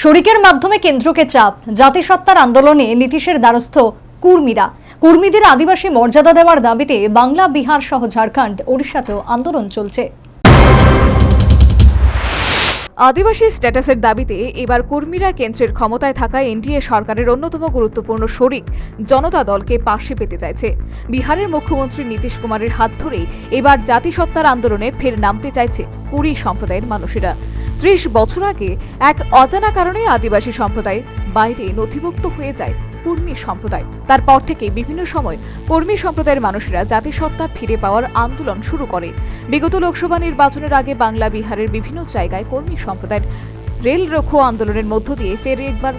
শরিকের মাধ্যমে কেন্দ্রকে চাপ, জাতিসত্তার আন্দোলনে নীতিশের দ্বারস্থ কুর্মীরা। কুর্মীদের আদিবাসী মর্যাদা দেওয়ার দাবিতে বাংলা, বিহার সহ ঝাড়খণ্ড, ওড়িশাতেও আন্দোলন চলছে। আদিবাসী স্ট্যাটাসের দাবিতে এবার কর্মীরা কেন্দ্রের ক্ষমতায় থাকা এনডিএ সরকারের অন্যতম গুরুত্বপূর্ণ শরিক জনতা দলকে পাশে পেতে চাইছে। বিহারের মুখ্যমন্ত্রী নীতিশ কুমারের হাত ধরেই এবার জাতিসত্তার আন্দোলনে ফের নামতে চাইছে কুড়ি সম্প্রদায়ের মানুষেরা। ত্রিশ বছর আগে এক অজানা কারণে আদিবাসী সম্প্রদায় বাইরে নথিভুক্ত হয়ে যায় কুর্মী সম্প্রদায়। তারপর থেকে বিভিন্ন সময় কর্মী সম্প্রদায়ের মানুষেরা জাতিসত্তা ফিরে পাওয়ার আন্দোলন শুরু করে। বিগত লোকসভা নির্বাচনের আগে বাংলা বিহারের বিভিন্ন জায়গায় কর্মী সম্প্রদায়ের রেল রোখো আন্দোলনের মধ্য দিয়ে ফের একবার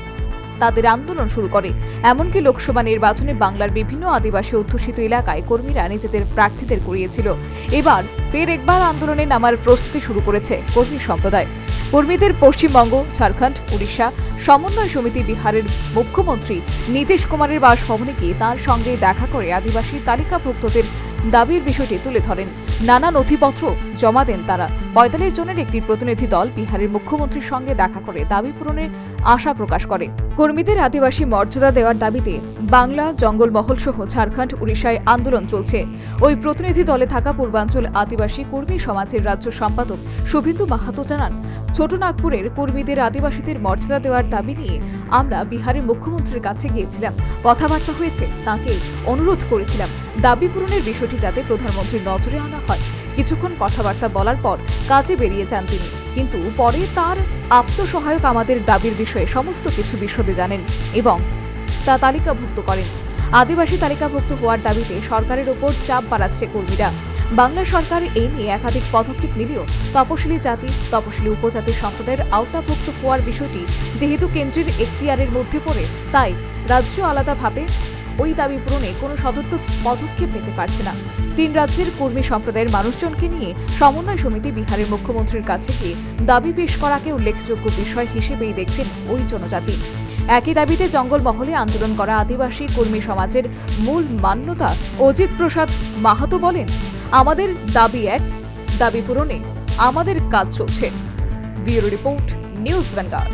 তাদের আন্দোলন শুরু করে। এমনকি লোকসভা নির্বাচনে বাংলার বিভিন্ন আদিবাসী অধ্যুষিত এলাকায় কর্মীরা নিজেদের প্রার্থীদের করিয়েছিল এবার ফের একবার আন্দোলনে নামার প্রস্তুতি শুরু করেছে কর্মী সম্প্রদায়। কর্মীদের পশ্চিমবঙ্গ, ঝাড়খণ্ড, উড়িষ্যা সমন্বয় সমিতি বিহারের মুখ্যমন্ত্রী নীতিশ কুমারের বাসভবনে গিয়ে তার সঙ্গে দেখা করে আদিবাসী তালিকাভুক্তদের দাবির বিষয়টি তুলে ধরেন। নানা নথিপত্র জমা দেন তারা। পঁয়তাল্লিশ জনের একটি প্রতিনিধি দল বিহারের মুখ্যমন্ত্রীর সঙ্গে দেখা করে দাবি পূরণের আশা প্রকাশ করে। কর্মীদের আদিবাসী মর্যাদা দেওয়ার দাবিতে বাংলা, জঙ্গলমহল সহ ঝাড়খণ্ড, উড়িষ্যায় আন্দোলন চলছে। ওই প্রতিনিধি দলে থাকা পূর্বাঞ্চল আদিবাসী কর্মী সমাজের রাজ্য সম্পাদক শুভেন্দু মাহাতো জানান, ছোট নাগপুরের কর্মীদের আদিবাসীদের মর্যাদা দেওয়ার দাবি নিয়ে আমরা বিহারের মুখ্যমন্ত্রীর কাছে গিয়েছিলাম। কথাবার্তা হয়েছে, তাকে অনুরোধ করেছিলাম। দাবি পূরণের বিষয়টি যাতে প্রধানমন্ত্রীর নজরে আনা হয়। কিছুক্ষণ কথাবার্তা বলার পর কাজে বেরিয়ে যান তিনি। কিন্তু পরে তার আত্মসহায়ক আমাদের দাবির বিষয়ে সমস্ত কিছু বিশদে জানেন এবং তা তালিকাভুক্ত করেন। আদিবাসী তালিকাভুক্ত হওয়ার দাবিতে সরকারের ওপর চাপ বাড়াচ্ছে কর্মীরা। বাংলা সরকার এই নিয়ে একাধিক পদক্ষেপ নিলেও তপশিলি জাতি, তপশিলি উপজাতি সম্প্রদায়ের আওতাভুক্ত হওয়ার বিষয়টি যেহেতু কেন্দ্রের এখতিয়ারের মধ্যে পড়ে, তাই রাজ্য আলাদাভাবে ওই দাবি পূরণে কোনো সদর্থক পদক্ষেপ নিতে পারছে না। তিন রাজ্যের কর্মী সম্প্রদায়ের মানুষজনকে নিয়ে সমন্বয় সমিতি বিহারের মুখ্যমন্ত্রীর কাছে গিয়ে দাবি পেশ করাকে উল্লেখযোগ্য বিষয় হিসেবেই দেখছেন ওই জনজাতি। একই দাবিতে জঙ্গলমহলে আন্দোলন করা আদিবাসী কর্মী সমাজের মূল মান্যতা অজিত প্রসাদ মাহাতো বলেন, আমাদের দাবি এক, দাবি পূরণে আমাদের কাজ চলছে। Bureau report, News Vanguard.